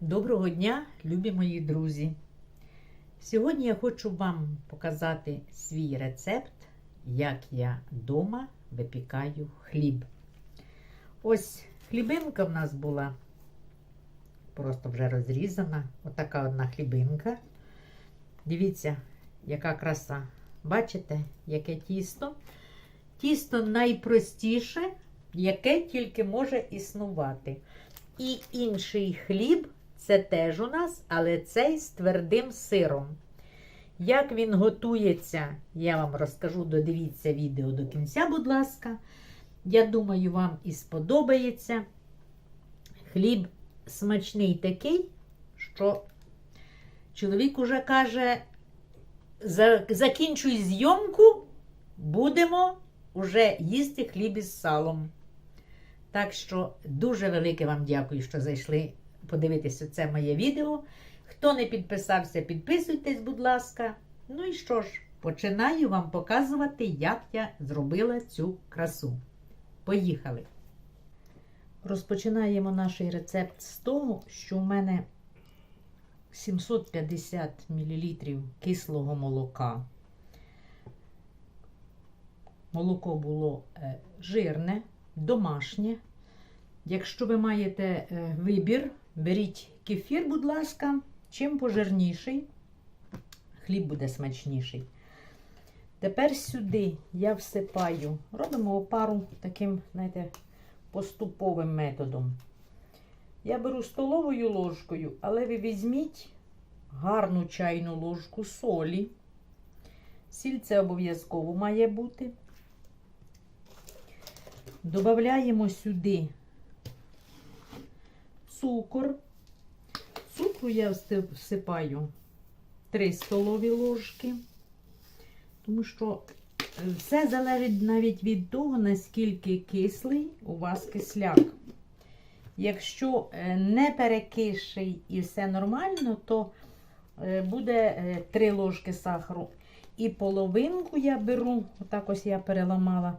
Доброго дня, любі мої друзі! Сьогодні я хочу вам показати свій рецепт, як я вдома випікаю хліб. Ось хлібинка в нас була просто вже розрізана. Отака одна хлібинка. Дивіться, яка краса. Бачите, яке тісто? Тісто найпростіше, яке тільки може існувати. І інший хліб це теж у нас, але цей з твердим сиром. Як він готується, я вам розкажу, додивіться відео до кінця, будь ласка. Я думаю, вам і сподобається. Хліб смачний такий, що чоловік уже каже: «За- закінчуй зйомку, будемо вже їсти хліб із салом. Так що дуже велике вам дякую, що зайшли подивитися це моє відео. Хто не підписався, підписуйтесь, будь ласка. Ну і що ж, починаю вам показувати, як я зробила цю красу. Поїхали! Розпочинаємо наш рецепт з того, що в мене 750 мл кислого молока. Молоко було е, жирне, домашнє. Якщо ви маєте е, вибір, беріть кефір, будь ласка, чим пожирніший, хліб буде смачніший. Тепер сюди я всипаю, робимо опару таким, знаєте, поступовим методом. Я беру столовою ложкою, але ви візьміть гарну чайну ложку солі. Сіль це обов'язково має бути. Добавляємо сюди цукор. Цукру я всипаю 3 столові ложки, тому що е, все залежить навіть від того, наскільки кислий у вас кисляк. Якщо е, не перекисший і все нормально, то е, буде 3 ложки сахару. І половинку я беру, отак ось я переламала.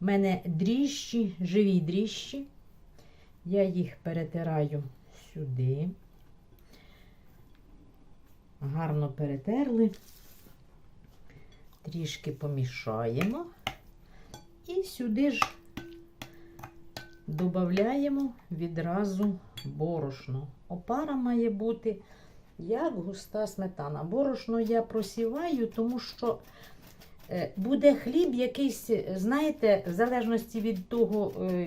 У мене дріжджі, живі дріжджі. Я їх перетираю сюди. Гарно перетерли. Трішки помішаємо. І сюди ж додаємо відразу борошно. Опара має бути як густа сметана. Борошно я просіваю, тому що буде хліб якийсь, знаєте, в залежності від того, е,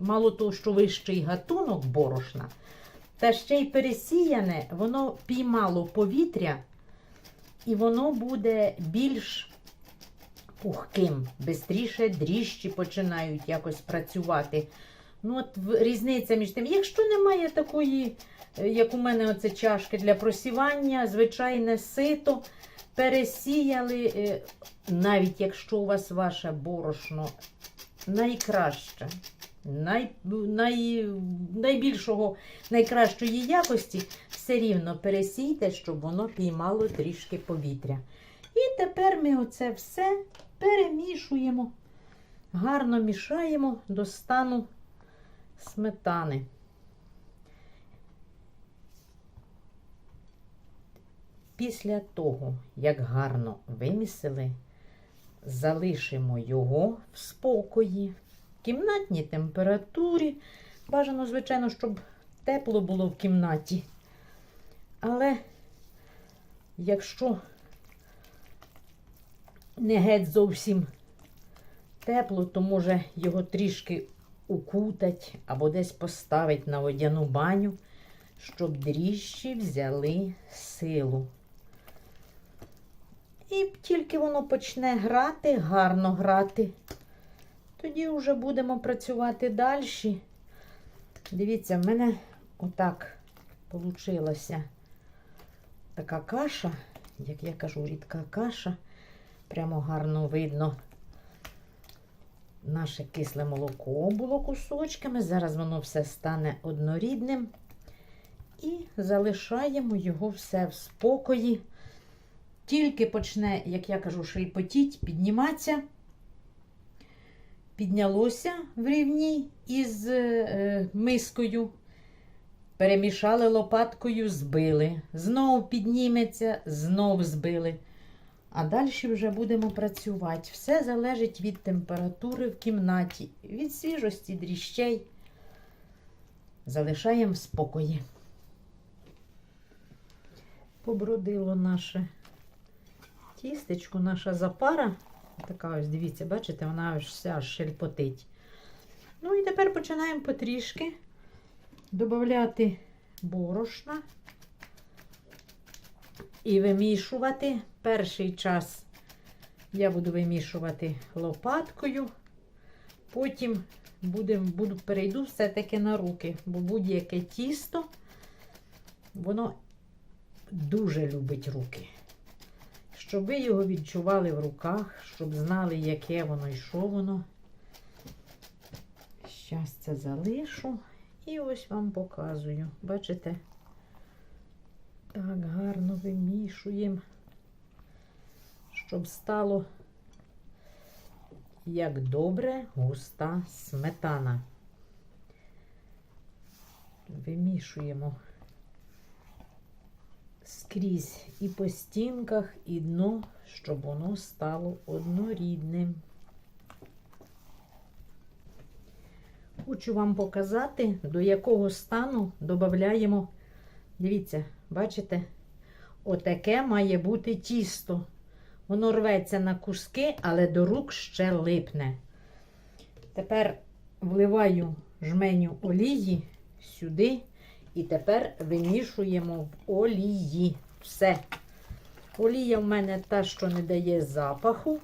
мало того, що вищий гатунок борошна, та ще й пересіяне, воно піймало повітря, і воно буде більш пухким, бистріше дріжджі починають якось працювати. Ну, от різниця між тим. Якщо немає такої, е, як у мене, оце чашки для просівання, звичайне сито, пересіяли, е, навіть якщо у вас ваше борошно найкраще, най, най, найбільшого, найкращої якості, все рівно пересійте, щоб воно піймало трішки повітря. І тепер ми оце все перемішуємо, гарно мішаємо до стану сметани. Після того, як гарно вимісили, залишимо його в спокої, в кімнатній температурі. Бажано, звичайно, щоб тепло було в кімнаті. Але якщо не геть зовсім тепло, то може його трішки укутать або десь поставить на водяну баню, щоб дріжджі взяли силу. І тільки воно почне грати, гарно грати, тоді вже будемо працювати далі. Дивіться, в мене отак получилася така каша, як я кажу, рідка каша. Прямо гарно видно. Наше кисле молоко було кусочками. Зараз воно все стане однорідним. І залишаємо його все в спокої. Тільки почне, як я кажу, шелпотіть, підніматися. Піднялося в рівні із е, мискою. перемішали лопаткою, збили. Знов підніметься, знов збили. А далі вже будемо працювати. Все залежить від температури в кімнаті, від свіжості дріщей. Залишаємо в спокої. Побродило наше тістечко, наша запара. Така ось, дивіться, бачите, вона аж вся шельпотить. Ну і тепер починаємо потрішки додати борошна і вимішувати. Перший час я буду вимішувати лопаткою, потім будем, буду, перейду все-таки на руки, бо будь-яке тісто, воно дуже любить руки. Щоб ви його відчували в руках, щоб знали, яке воно і що воно. Щас це залишу. І ось вам показую. Бачите? Так гарно вимішуємо, щоб стало як добре густа сметана. Вимішуємо скрізь і по стінках, і дно, щоб воно стало однорідним. Хочу вам показати, до якого стану додаємо. Дивіться, бачите? Отаке має бути тісто. Воно рветься на куски, але до рук ще липне. Тепер вливаю жменю олії сюди. І тепер вимішуємо в олії. Все. Олія в мене та, що не дає запаху.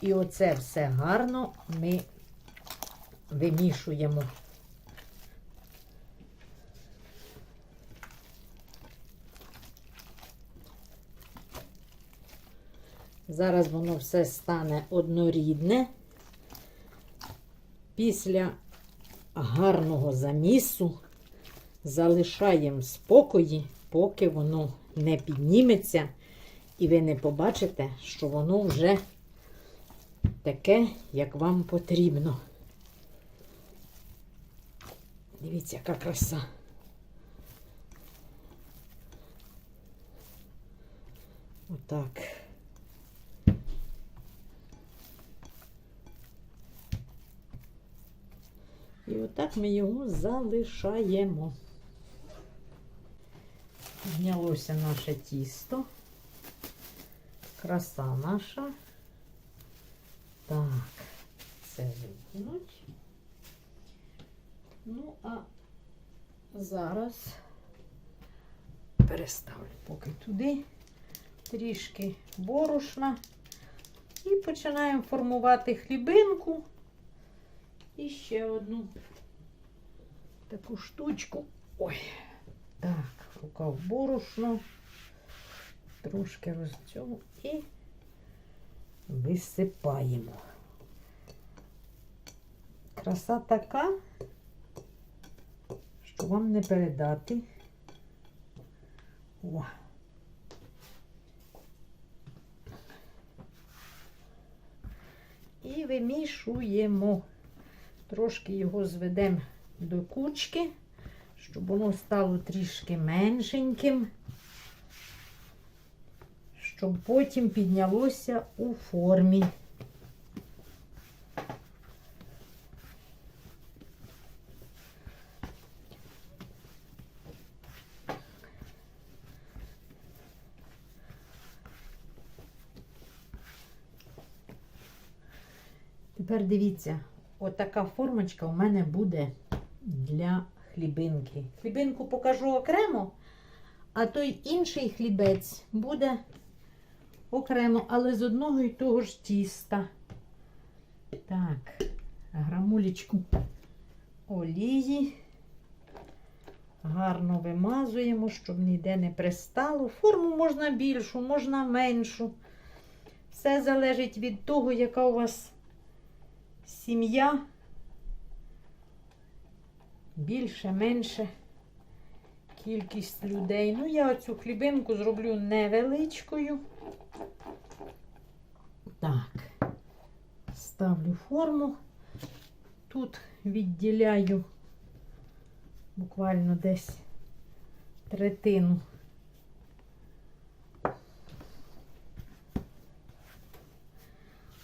І оце все гарно ми вимішуємо. Зараз воно все стане однорідне. Після гарного замісу залишаємо спокої, поки воно не підніметься, і ви не побачите, що воно вже таке, як вам потрібно. Дивіться, яка краса. Отак. І отак ми його залишаємо. Знялося наше тісто. Краса наша. Так, це викинуть. Ну, а зараз переставлю поки туди трішки борошна і починаємо формувати хлібинку і ще одну таку штучку. Ой, так, рука борошно, трошки розцьому і висипаємо. Краса така, що вам не передати. О. І вимішуємо. Трошки його зведемо до кучки, щоб воно стало трішки меншеньким, щоб потім піднялося у формі. Тепер дивіться, отака формочка у мене буде для хлібинки. Хлібинку покажу окремо, а той інший хлібець буде окремо, але з одного і того ж тіста. Так, грамулечку олії. Гарно вимазуємо, щоб ніде не пристало. Форму можна більшу, можна меншу. Все залежить від того, яка у вас сім'я. Більше, менше кількість людей. Ну, я оцю хлібинку зроблю невеличкою. Так, ставлю форму. Тут відділяю буквально десь третину.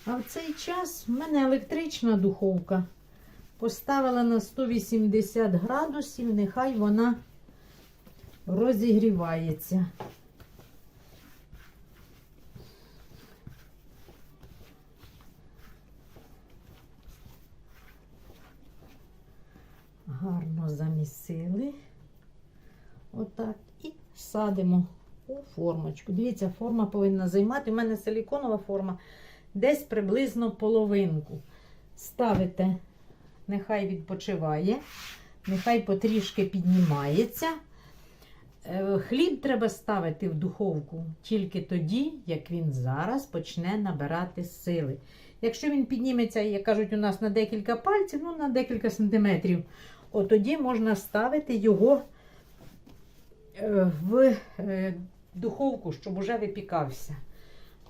А в цей час в мене електрична духовка. Поставила на 180 градусів, нехай вона розігрівається. Гарно замісили. Отак. І садимо у формочку. Дивіться, форма повинна займати. У мене силіконова форма десь приблизно половинку. Ставите, нехай відпочиває, нехай потрішки піднімається. Е, Хліб треба ставити в духовку тільки тоді, як він зараз почне набирати сили. Якщо він підніметься, як кажуть, у нас на декілька пальців, ну на декілька сантиметрів, от тоді можна ставити його е, в е, духовку, щоб уже випікався.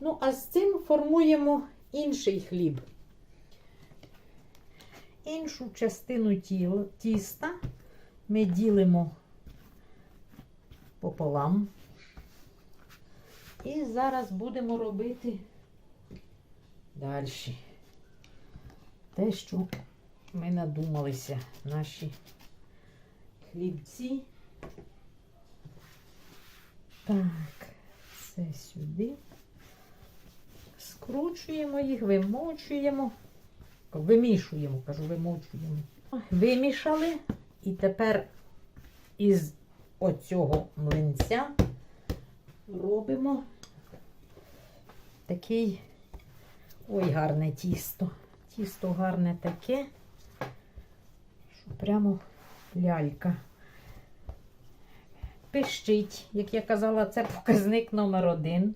Ну, а з цим формуємо інший хліб. Іншу частину тіста ми ділимо пополам. І зараз будемо робити далі. Те, що ми надумалися, наші хлібці. Так, це сюди. Скручуємо їх, вимочуємо. Вимішуємо, кажу, вимочуємо. Вимішали. І тепер із оцього млинця робимо такий ой, гарне тісто. Тісто гарне таке, що прямо лялька. Пищить, як я казала, це показник номер один.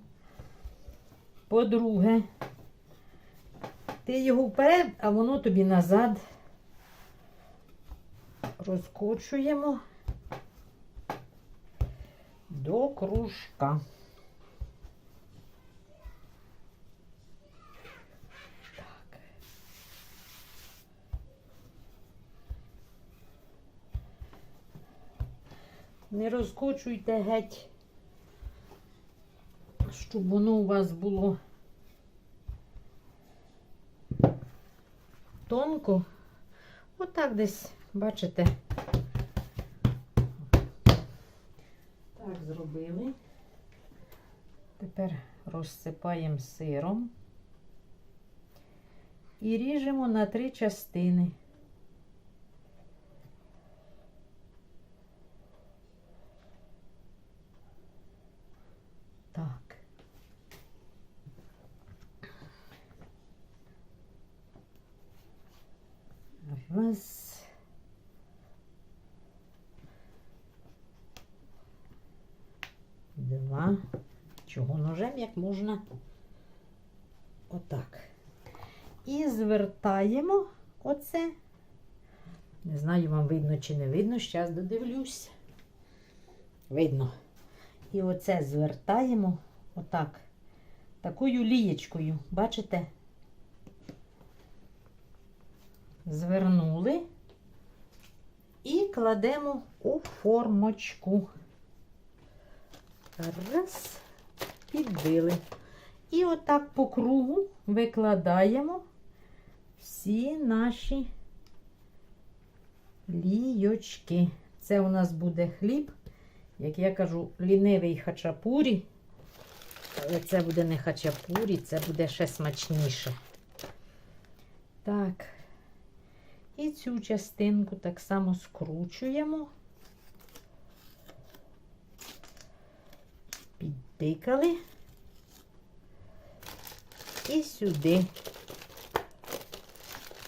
По-друге, ти його вперед, а воно тобі назад розкочуємо до кружка. Так. Не розкочуйте геть, щоб воно у вас було тонко. Отак десь, бачите. Так зробили. Тепер розсипаємо сиром і ріжемо на три частини. Так. Раз. Два. Чого ножем як можна отак. І звертаємо оце. Не знаю, вам видно чи не видно, зараз додивлюсь. Видно. І оце звертаємо отак. Такою лієчкою, бачите? Звернули і кладемо у формочку. Раз, підбили. І отак по кругу викладаємо всі наші лійочки. Це у нас буде хліб, як я кажу, лінивий хачапурі. Але це буде не хачапурі, це буде ще смачніше. Так. І цю частинку так само скручуємо. Підтикали. І сюди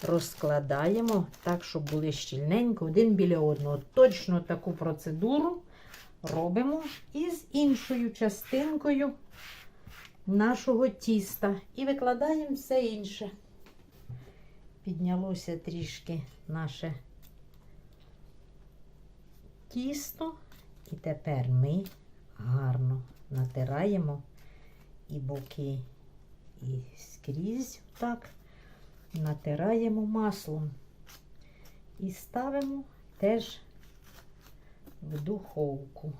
розкладаємо так, щоб були щільненько один біля одного. Точно таку процедуру робимо і з іншою частинкою нашого тіста. І викладаємо все інше. Піднялося трішки наше тісто. І тепер ми гарно натираємо і боки, і скрізь так натираємо маслом і ставимо теж в духовку.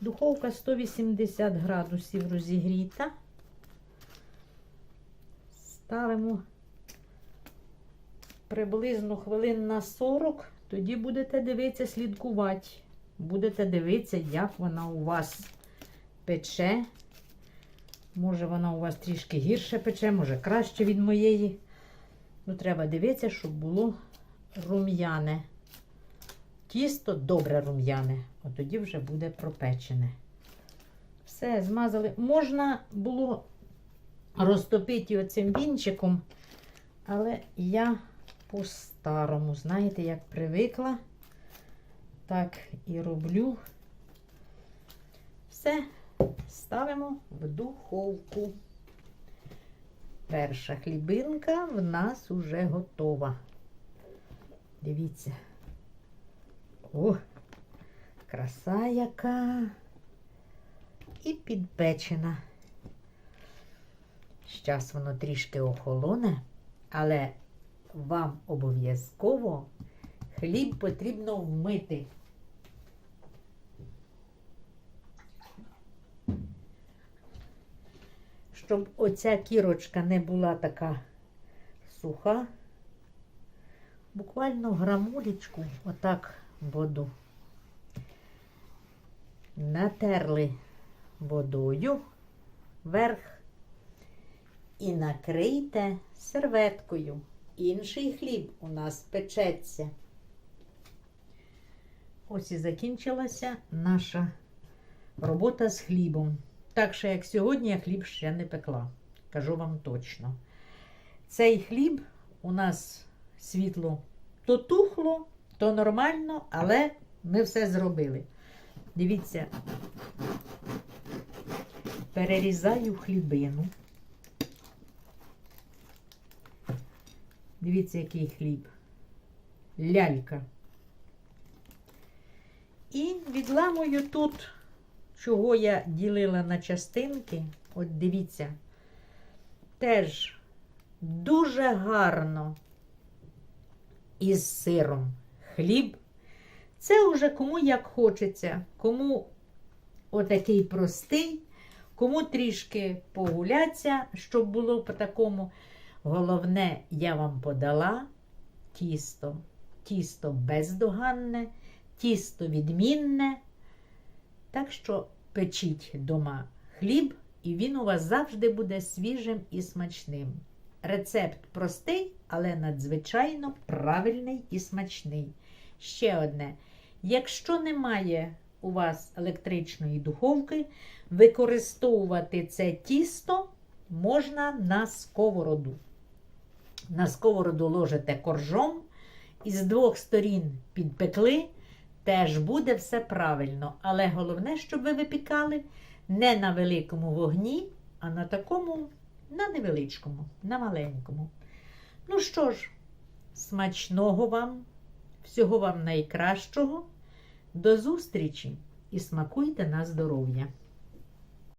Духовка 180 градусів розігріта. Ставимо приблизно хвилин на 40, тоді будете дивитися, слідкувати. Будете дивитися, як вона у вас пече. Може, вона у вас трішки гірше пече, може краще від моєї. Ну, треба дивитися, щоб було рум'яне. Тісто добре рум'яне, от тоді вже буде пропечене. Все, змазали. Можна було розтопити оцим вінчиком, але я по-старому, знаєте, як привикла, так і роблю. Все, ставимо в духовку. Перша хлібинка в нас уже готова. Дивіться. О, краса яка. І підпечена. Зараз воно трішки охолоне, але вам обов'язково хліб потрібно вмити. Щоб оця кірочка не була така суха, буквально грамулечку отак воду. Натерли водою вверх і накрийте серветкою. Інший хліб у нас печеться. Ось і закінчилася наша робота з хлібом. Так що, як сьогодні, я хліб ще не пекла. Кажу вам точно. Цей хліб у нас світло то тухло, то нормально, але ми все зробили. Дивіться, перерізаю хлібину. Дивіться, який хліб. Лялька. І відламую тут, чого я ділила на частинки. От дивіться, теж дуже гарно із сиром хліб. Це вже кому як хочеться, кому отакий простий, кому трішки погуляться, щоб було по такому. Головне, я вам подала тісто. Тісто бездоганне, тісто відмінне. Так що печіть дома хліб, і він у вас завжди буде свіжим і смачним. Рецепт простий, але надзвичайно правильний і смачний. Ще одне. Якщо немає у вас електричної духовки, використовувати це тісто можна на сковороду. На сковороду ложите коржом і з двох сторін підпекли, теж буде все правильно. Але головне, щоб ви випікали не на великому вогні, а на такому, на невеличкому, на маленькому. Ну що ж, смачного вам, всього вам найкращого. До зустрічі і смакуйте на здоров'я!